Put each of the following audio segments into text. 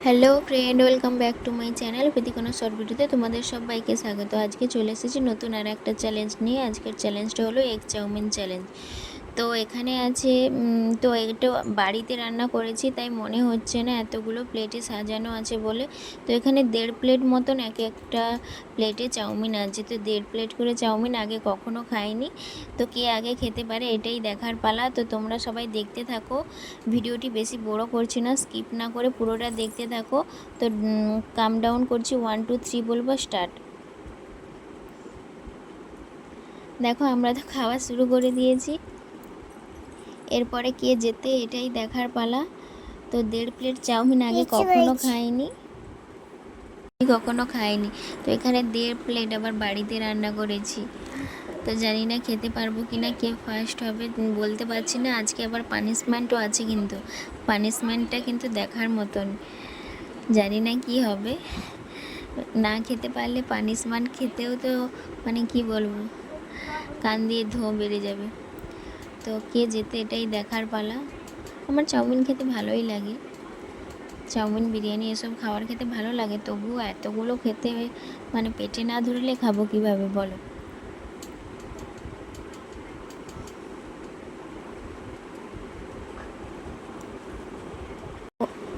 Hello friend welcome back to my channel Pritikona short ভিডিওতে তোমাদের সবাইকে স্বাগত। আজকে চলে এসেছি নতুন আর একটা চ্যালেঞ্জ নিয়ে। আজকের চ্যালেঞ্জটা হলো এগ চাউমিন চ্যালেঞ্জ তো এখানে আছে তো এটা বাড়িতে রান্না করেছি, তাই মনে হচ্ছে না এতগুলো প্লেটে সাজানো আছে বলে। তো এখানে দেড় প্লেট মতন এক একটা প্লেটে চাউমিন আছে। তো দেড় প্লেট করে চাউমিন আগে কখনো খাইনি। তো কে আগে খেতে পারে এটাই দেখার পালা। তো তোমরা সবাই দেখতে থাকো। ভিডিওটি বেশি বড় করছি না স্কিপ না করে পুরোটা দেখতে থাকো। তো কাম ডাউন করছি ওয়ান টু থ্রি বলব স্টার্ট দেখো, আমরা তো খাওয়া শুরু করে দিয়েছি। এরপরে কে যেতে এটাই দেখার পালা। তো দেড় প্লেট চাউমিন আগে কখনো। খাইনি। কখনো খাইনি। তো এখানে দেড় প্লেট আবার বাড়িতে রান্না করেছি। তো জানি না খেতে পারব কি না কে ফার্স্ট হবে বলতে পারছি না। আজকে আবার পানিশমেন্টও আছে কিন্তু। পানিশমেন্টটা কিন্তু দেখার মতন। জানি না কি হবে। না খেতে পারলে পানিশমেন্ট খেতেও তো মানে কি বলব? কান দিয়ে ধোঁ বেড়ে যাবে। তো কে যেতে এটাই দেখার পালা। আমার চাউমিন খেতে ভালোই লাগে। চাউমিন, বিরিয়ানি এসব খাবার খেতে ভালো লাগে, তবুও এতগুলো খেতে মানে পেটে না ধরলে খাব কীভাবে বলো?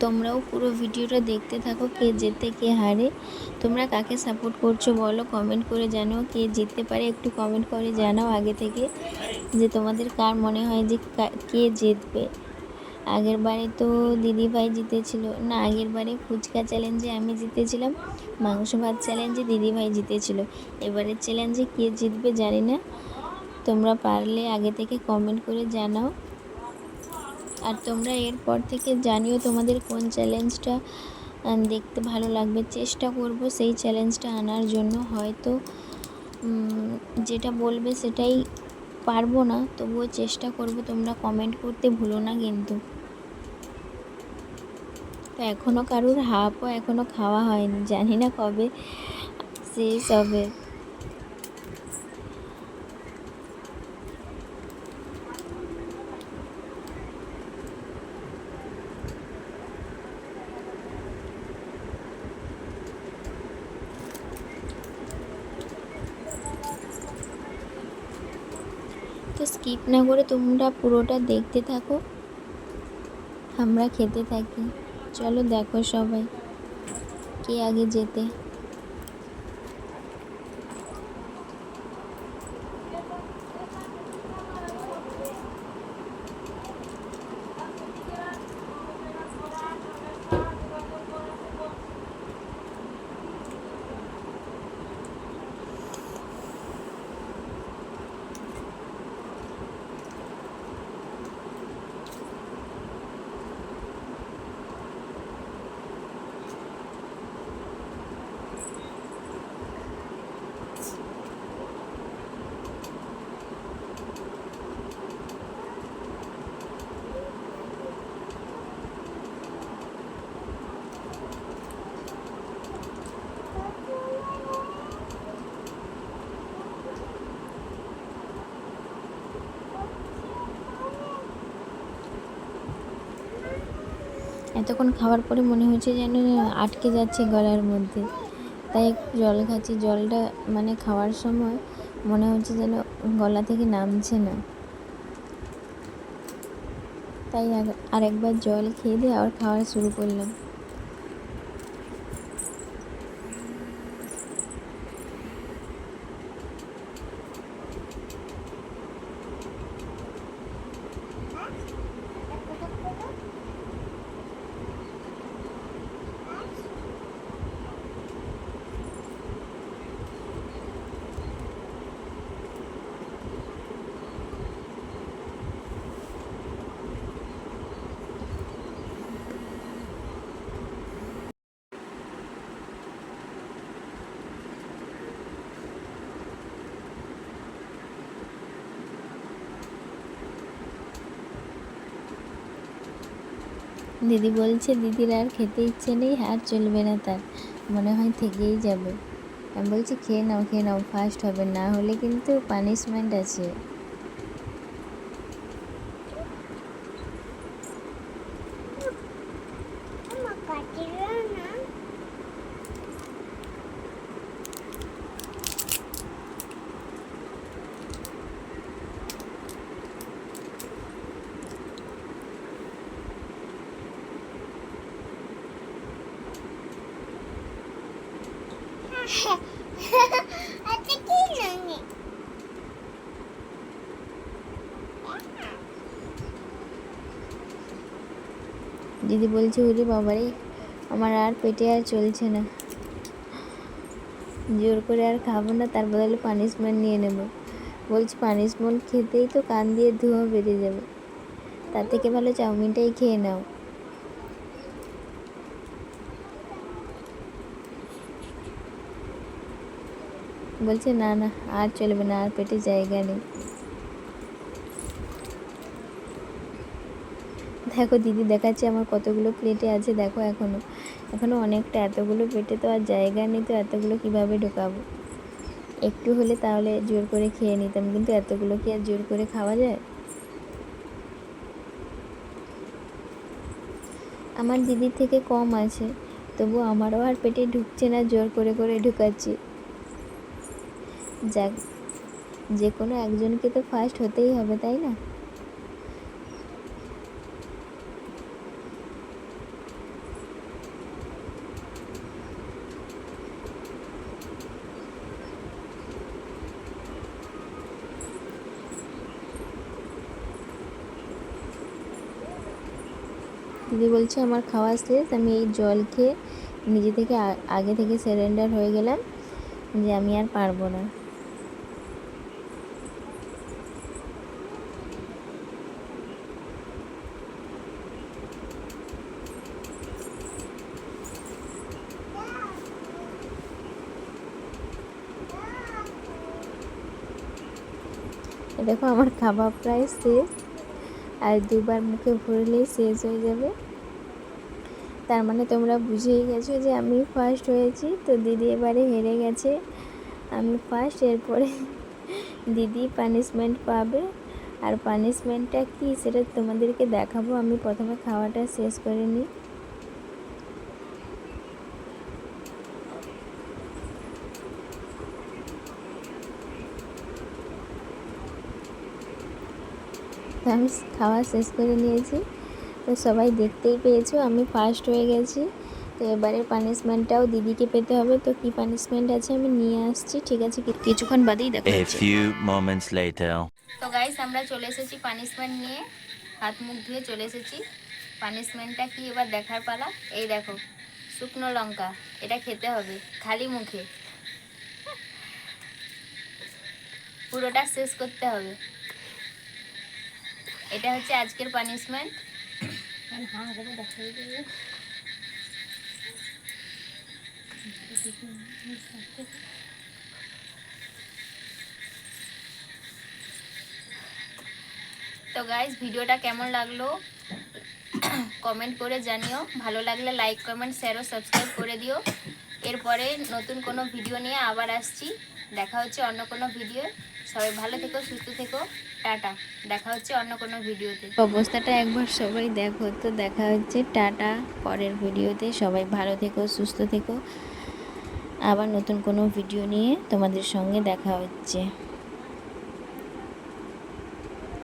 তোমরাও পুরো ভিডিওটা দেখতে থাকো, কে জেতে, কে হারে। তোমরা কাকে সাপোর্ট করছ বলো কমেন্ট করে জানো কে জিততে পারে একটু কমেন্ট করে জানাও আগে থেকে, যে তোমাদের কার মনে হয় যে কে জিতবে। আগের বারে তো দিদিভাই জিতেছিল। না, আগের বারে ফুচকা চ্যালেঞ্জে আমি জিতেছিলাম, মাংস ভাত চ্যালেঞ্জে দিদিভাই জিতেছিল। এবারের চ্যালেঞ্জে কে জিতবে জানি না। তোমরা পারলে আগে থেকে কমেন্ট করে জানাও। আর তোমরা এরপর থেকে জানিও তোমাদের কোন চ্যালেঞ্জটা দেখতে ভালো লাগবে। চেষ্টা করব সেই চ্যালেঞ্জটা আনার জন্য। হয়তো যেটা বলবে সেটাই পারব না। তবুও চেষ্টা করব তোমরা কমেন্ট করতে ভুলো না কিন্তু। তো এখনও কারুর হাফও এখনও খাওয়া হয়নি। জানি না কবে শেষ হবে তো স্কিপ না করে তোমরা পুরোটা দেখতে থাকো। আমরা খেতে থাকি। চলো দেখো সবাই, কে আগে যেতে। এতক্ষণ খাওয়ার পরে মনে হচ্ছে যেন আটকে যাচ্ছে গলার মধ্যে। তাই জল খাচ্ছি। জলটা মানে খাওয়ার সময় মনে হচ্ছে যেন গলা থেকে নামছে না। তাই আর- আরেকবার জল খেয়ে দিয়ে আবার খাওয়া শুরু করলাম। দিদি বলছে, দিদির আর খেতে ইচ্ছে নেই, আর চলবে না তার। মনে হয় থেকেই যাবে। আমি বলছি, খেয়ে নাও খেয়ে নাও ফার্স্ট হবে। না হলে কিন্তু পানিশমেন্ট আছে আমার কাটিরা আচ্ছা কি নামে দিদি বলছে, ওরে বাবারে, আমার আর পেটে আর চলছে না। জোর করে আর খাব না, তার বদলে পানিশমেন্ট নিয়ে নেব। বলছি পানিশমেন্ট খেতেই তো কান দিয়ে ধোঁয়া বেরিয়ে যাবে। তার থেকে ভালো চাউমিনটাই খেয়ে নাও। বলছে, না না, আর চলবে না, আর পেটে জায়গা নেই। দেখো দিদি দেখাচ্ছে আমার কতগুলো প্লেটে আছে, দেখো এখনও। এখনও অনেকটা, এতগুলো পেটে তো আর জায়গা নেই, তো এতগুলো কীভাবে ঢোকাবো? একটু হলে তাহলে জোর করে খেয়ে নিতাম, কিন্তু এতগুলো কি আর জোর করে খাওয়া যায়? আমার দিদির থেকে কম আছে তবু আমারও আর পেটে ঢুকছে না, জোর করে করে ঢুকাচ্ছি। যাক, যে কোনো একজনকে তো ফার্স্ট হতেই হবে, তাই না? দিদি বলছে, আমার খাওয়া শেষ, আমি এই জল খেয়ে নিজে থেকে আগে থেকে সারেন্ডার হয়ে গেলাম যে আমি আর পারব না। দেখো আমার খাবার প্রায় শেষ। আর দুবার মুখে ভরলেই শেষ হয়ে যাবে। তার মানে তোমরা বুঝেই গেছো যে আমি ফার্স্ট হয়েছি, তো দিদি এবারে হেরে গেছে। আমি ফার্স্ট এরপরে দিদি পানিশমেন্ট পাবে। আর পানিশমেন্টটা কি সেটা তোমাদেরকে দেখাবো। আমি প্রথমে খাওয়াটা শেষ করে নিই। তো আমি খাওয়া শেষ করে নিয়েছি। তো সবাই দেখতেই পেয়েছ আমি ফার্স্ট হয়ে গেছি। তো এবারে পানিশমেন্টটাও দিদিকে পেতে হবে। তো কি পানিশমেন্ট আছে আমি নিয়ে আসছি ঠিক আছে? কিছুক্ষণ বাদেই দেখা. তো গাইস আমরা চলে এসেছি পানিশমেন্ট নিয়ে। হাত মুখ ধুয়ে চলে এসেছি। পানিশমেন্টটা কি এবার দেখার পালা? এই দেখো শুকনো লঙ্কা এটা খেতে হবে খালি মুখে। পুরোটা শেষ করতে হবে। এটা হচ্ছে আজকের পানিশমেন্ট তো গাইস ভিডিওটা কেমন লাগল? কমেন্ট করে জানিও। ভালো লাগলে লাইক কমেন্ট শেয়ার ও সাবস্ক্রাইব করে দিও। এরপরে নতুন কোনো ভিডিও নিয়ে আবার আসছি। দেখা হচ্ছে অন্য কোনো ভিডিও সবাই ভালো থেকো, সুস্থ থেকো। টাটা। দেখা হচ্ছে অন্য কোনো ভিডিওতে। অবস্থাটা একবার সবাই দেখো, তো দেখা হচ্ছে টাটা পরের ভিডিওতে। সবাই ভালো থেকো, সুস্থ থেকো। আবার নতুন কোনো ভিডিও নিয়ে তোমাদের সঙ্গে দেখা হচ্ছে।